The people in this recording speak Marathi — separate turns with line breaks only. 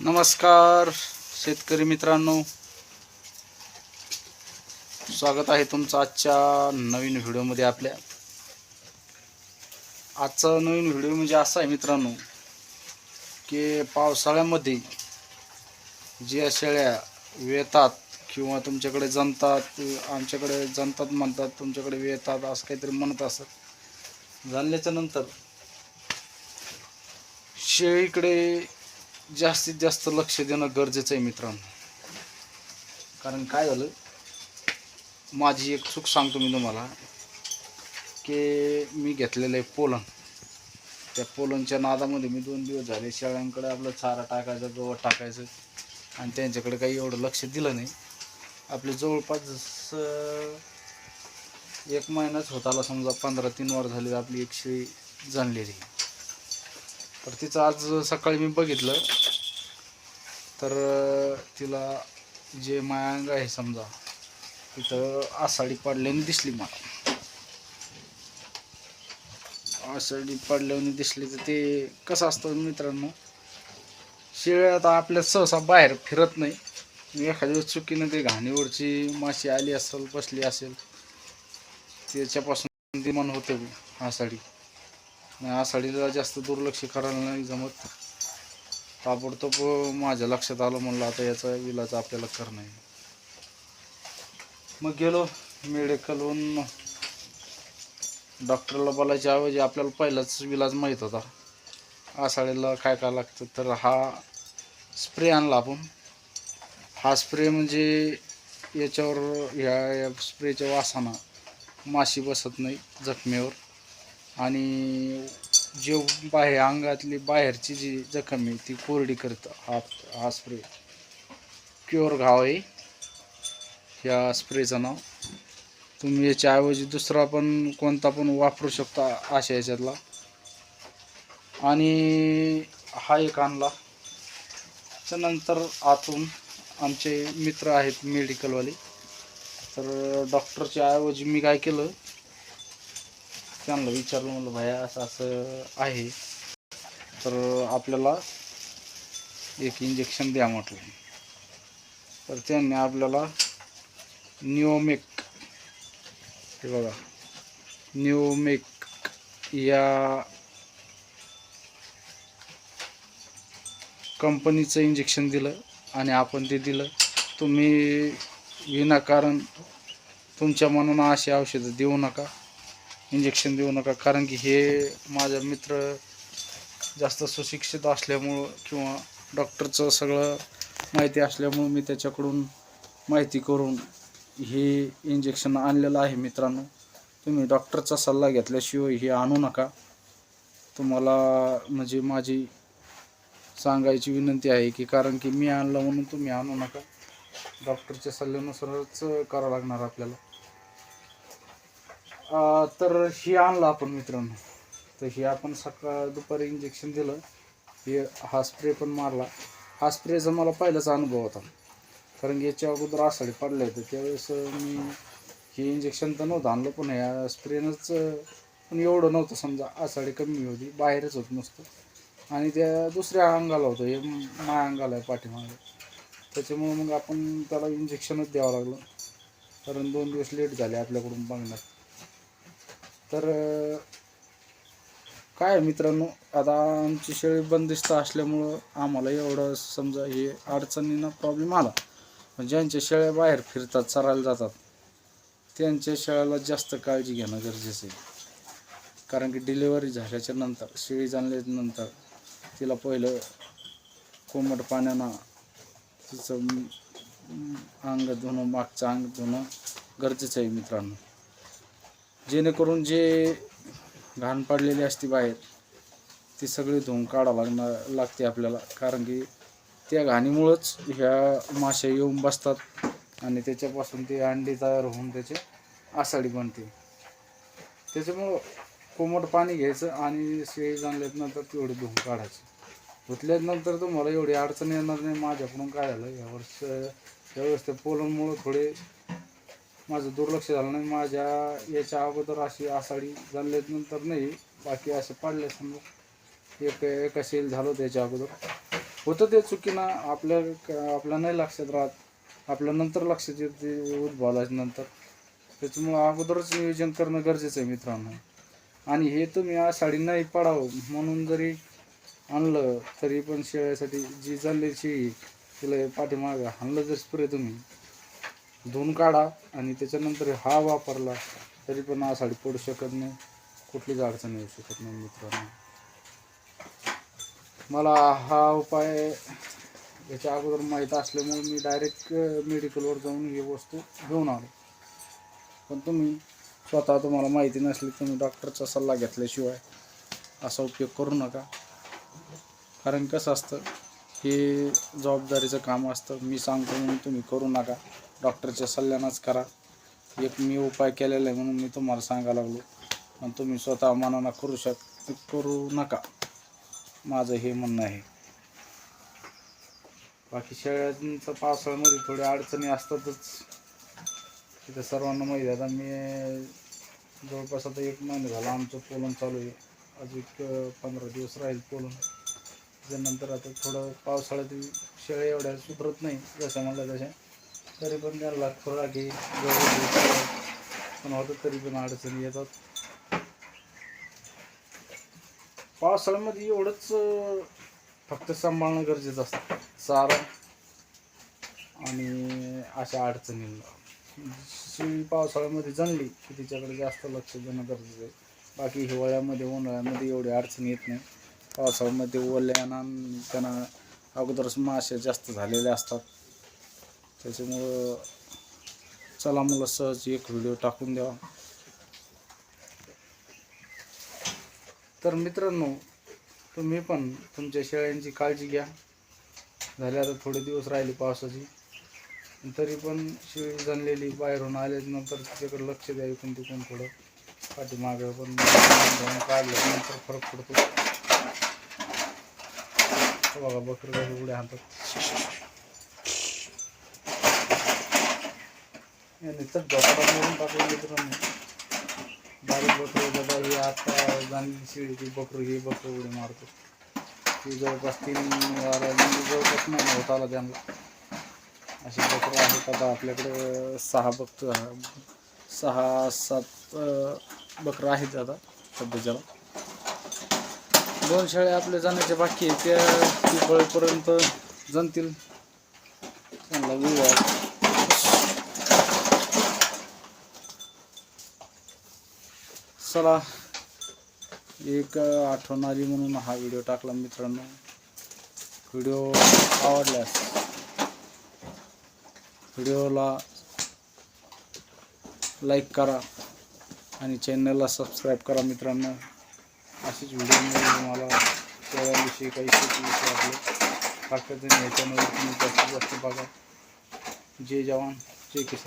नमस्कार शेतकरी मित्रांनो. स्वागत आहे तुमचं आजच्या नवीन व्हिडिओमध्ये आपल्या. आजचा नवीन व्हिडिओ म्हणजे असा आहे मित्रांनो की पावसाळ्यामध्ये ज्या शेळ्या वेतात किंवा तुमच्याकडे जणतात आमच्याकडे जणतात म्हणतात तुमच्याकडे वेतात असं काहीतरी म्हणत असत. झाल्याच्यानंतर शेळीकडे जास्तीत जास्त लक्ष देणं गरजेचं आहे मित्रांनो. कारण काय झालं? माझी एक चूक सांगतो मी तुम्हाला की मी घेतलेलं आहे पोलन. त्या पोलनच्या नादामध्ये मी दोन दिवस झाले शेळ्यांकडे आपलं चारा टाकायचं गवत टाकायचं आणि त्यांच्याकडे काही एवढं लक्ष दिलं नाही. आपले जवळपास जसं एक महिनाच होताला समजा पंधरा तीन वर झाले आपली एक शेळी जाणलेली तर तिचं आज सकाळी मी बघितलं. तर तिला जे मायांग आहे समजा तिथं आषाढी पडल्याने दिसली मला. आषाढी पडल्याने दिसली तर ते कसं असतं मित्रांनो शेळ्या आता आपल्या सहसा बाहेर फिरत नाही. एखाद्या वेळेस चुकीनं ते घाणीवरची माशी आली असेल बसली असेल त्याच्यापासून ते मन होते आसाडी आणि आषाढीला जास्त दुर्लक्ष करायला नाही जमत. ताबडतोब माझ्या लक्षात आलं म्हणलं आता याचा इलाज आपल्याला करणं आहे. मग गेलो मेडिकलहून डॉक्टरला बोलायच्या ऐवजी आपल्याला पहिलाच इलाज माहीत होता. आषाढीला काय काय लागतं तर हा स्प्रे आणला आपण. हा स्प्रे म्हणजे याच्यावर ह्या या स्प्रेच्या वासानं माशी बसत नाही जखमेवर. आणि जे बाहेर अंगातली बाहेरची जी जखम आहे ती कोरडी करतं हा हा स्प्रे क्युअर घाव आहे. ह्या स्प्रेचं नाव. तुम्ही याच्याऐवजी दुसरा पण कोणता पण वापरू शकता अशा याच्यातला. आणि हा एक आणला. त्यानंतर आतून आमचे मित्र आहेत मेडिकलवाले तर डॉक्टरच्या ऐवजी मी काय केलं त्यांना विचारलं म्हणलं भाया असं असं आहे. तर आपल्याला एक इंजेक्शन द्या म्हटलं. तर त्यांनी आपल्याला निओमेक हे बघा निओमेक या कंपनीचं इंजेक्शन दिलं आणि आपण ते दिलं. तुम्ही विनाकारण तुमच्या मनानं अशी औषधं देऊ नका. इंजेक्शन देऊ नका. कारण की हे माझा मित्र जास्त सुशिक्षित असल्यामुळं किंवा डॉक्टरचं सगळं माहिती असल्यामुळं मी त्याच्याकडून माहिती करून हे इंजेक्शन आणलेलं आहे मित्रांनो. तुम्ही डॉक्टरचा सल्ला घेतल्याशिवाय हे आणू नका. तुम्हाला म्हणजे माझी सांगायची विनंती आहे की कारण की मी आणलं म्हणून तुम्ही आणू नका. डॉक्टरच्या सल्ल्यानुसारच करावं लागणार आपल्याला. तर हे आणलं आपण मित्रांनो. तर हे आपण सकाळ दुपारी इंजेक्शन दिलं. हे हा स्प्रे पण मारला. हा स्प्रेचा मला पहिलाच अनुभव होता. कारण की याच्या अगोदर आषाढी पडले होते त्यावेळेस मी हे इंजेक्शन तर नव्हतं आणलं पण ह्या स्प्रेनंच पण एवढं नव्हतं. समजा आषाढी कमी होती बाहेरच होत नसतं. आणि त्या दुसऱ्या अंगाला होतं. हे माया अंगाला आहे पाठीमागे. त्याच्यामुळं मग आपण त्याला इंजेक्शनच द्यावं लागलं. कारण दोन दिवस लेट झाले आपल्याकडून बघण्यात. तर काय आहे मित्रांनो आता आमची शेळी बंदिस्त असल्यामुळं आम्हाला एवढं समजा हे अडचणींना प्रॉब्लेम आला. ज्यांच्या शेळ्या बाहेर फिरतात चरायला जातात त्यांच्या शेळ्याला जास्त काळजी घेणं गरजेचं आहे. कारण की डिलिव्हरी झाल्याच्यानंतर शेळी जाणल्यानंतर तिला पहिलं कोमट पाण्यानं तिचं अंग धुणं मागचं अंग धुणं गरजेचं आहे मित्रांनो. जेणेकरून जे घाण पडलेली असते बाहेर ती सगळी धुवून काढावं लागणार लागते आपल्याला. कारण की त्या घाणीमुळंच ह्या माश्या येऊन बसतात आणि त्याच्यापासून ते अंडी तयार होऊन त्याचे आसाडी बनते. त्याच्यामुळं कोमट पाणी घ्यायचं आणि शेळी जाणल्यानंतर तेवढी धुवून काढायची. धुतल्यानंतर तुम्हाला एवढी अडचण येणार नाही. माझ्याकडून काय झालं यावर्ष यावेळेस त्या पोलनमुळं थोडे माझं दुर्लक्ष झालं नाही. माझ्या याच्या अगोदर अशी आषाढी झाल्यानंतर नाही. बाकी असे पाडले समजा. एक एका शेल झालो त्याच्या अगोदर. होतं ते चुकीनं. आपल्या आपल्या नाही लक्षात राहत. आपल्या नंतर लक्षात येते उद्भवल्याच्या नंतर. त्याच्यामुळं अगोदरच नियोजन करणं गरजेचं आहे मित्रांनो. आणि हे तुम्ही आषाढी नाही पाडावं. म्हणून जरी आणलं तरी पण शेळ्यासाठी जी चालली शेळी तिला पाठीमागं आणलं जर स्प्रे तुम्ही धुवून काढा आणि त्याच्यानंतर हा वापरला तरी पण आषाढी पडू शकत नाही. कुठलीच अडचण येऊ शकत नाही मित्रांनो. मला हा उपाय याच्या अगोदर माहीत असल्यामुळे मी डायरेक्ट मेडिकलवर जाऊन ही वस्तू घेऊन आलो. पण तुम्ही स्वतः तुम्हाला माहिती नसली तुम्ही डॉक्टरचा सल्ला घेतल्याशिवाय असा उपयोग करू नका. कारण कसं असतं हे जबाबदारीचं काम असतं. मी सांगतो म्हणून तुम्ही करू नका. डॉक्टरच्या सल्ल्यानंच करा. एक मी उपाय केलेला आहे म्हणून मी तुम्हाला सांगायला लागलो. आणि तुम्ही स्वतः मनानं करू शक करू नका. माझं हे म्हणणं आहे. बाकी शेळ्यांचं पावसाळ्यामध्ये थोड्या अडचणी असतातच. तिथं सर्वांना माहिती आहे. आता मी जवळपास आता एक महिना झाला आमचं पोलन चालू आहे. अजून एक पंधरा दिवस राहील पोलन. त्याच्यानंतर आता थोडं पावसाळ्यात शेळ्या एवढ्या सुधरत नाही जसं म्हणलं तशा तरी पण त्यांना खोराकी गहू, पण होतं तरी पण अडचणी येतात. पावसाळ्यामध्ये एवढंच फक्त सांभाळणं गरजेचं असतं. चारा आणि अशा अडचणींना शेळी पावसाळ्यामध्ये जणली की तिच्याकडे जास्त लक्ष देणं गरजेचं आहे. बाकी हिवाळ्यामध्ये उन्हाळ्यामध्ये एवढी अडचण येत नाही. पावसाळ्यामध्ये ओल्यानं त्यांना अगोदरच मासे जास्त झालेले असतात. त्याच्यामुळं चला मला सहज एक व्हिडिओ टाकून द्यावा. तर मित्रांनो तुम्ही पण तुमच्या शेळ्यांची काळजी घ्या. झाल्या आता थोडे दिवस राहिले पावसाची. तरी पण शेळी जणलेली बाहेरून आल्यानंतर तिच्याकडे लक्ष द्या पण तिकडून थोडं. पाठीमागं पण काढल्यानंतर फरक पडतो. बघा बकरी उड्या हातात. याने तर झोपाटा मोडून टाकून मित्रांनो बारीक बकरी बाबा ही आता जाणली शिळी ती बकरू ही बकरू उडी मारतो. ती जवळपास तीन वारा म्हणजे जवळपास नाही होत आला त्यांना. अशी बकरं आहेत आता आपल्याकडे सहा बक सहा सात बकरं आहेत आता सध्याच्याला. दोन शाळे आपल्या जाण्याच्या बाकी आहेत त्या पिपळेपर्यंत जणतील त्यांना विवाह चला एक आठवणारी म्हणून हा व्हिडिओ टाकला मित्रांनो. व्हिडिओ आवडल्यास व्हिडिओला लाईक करा आणि चॅनलला सबस्क्राईब करा मित्रांनो. असेच व्हिडिओ तुम्हाला त्याविषयी काही शेतीविषयी आपले ताकदीने या चॅनलवर तुम्ही जास्तीत जास्त बघा. जय जवान जय किसान.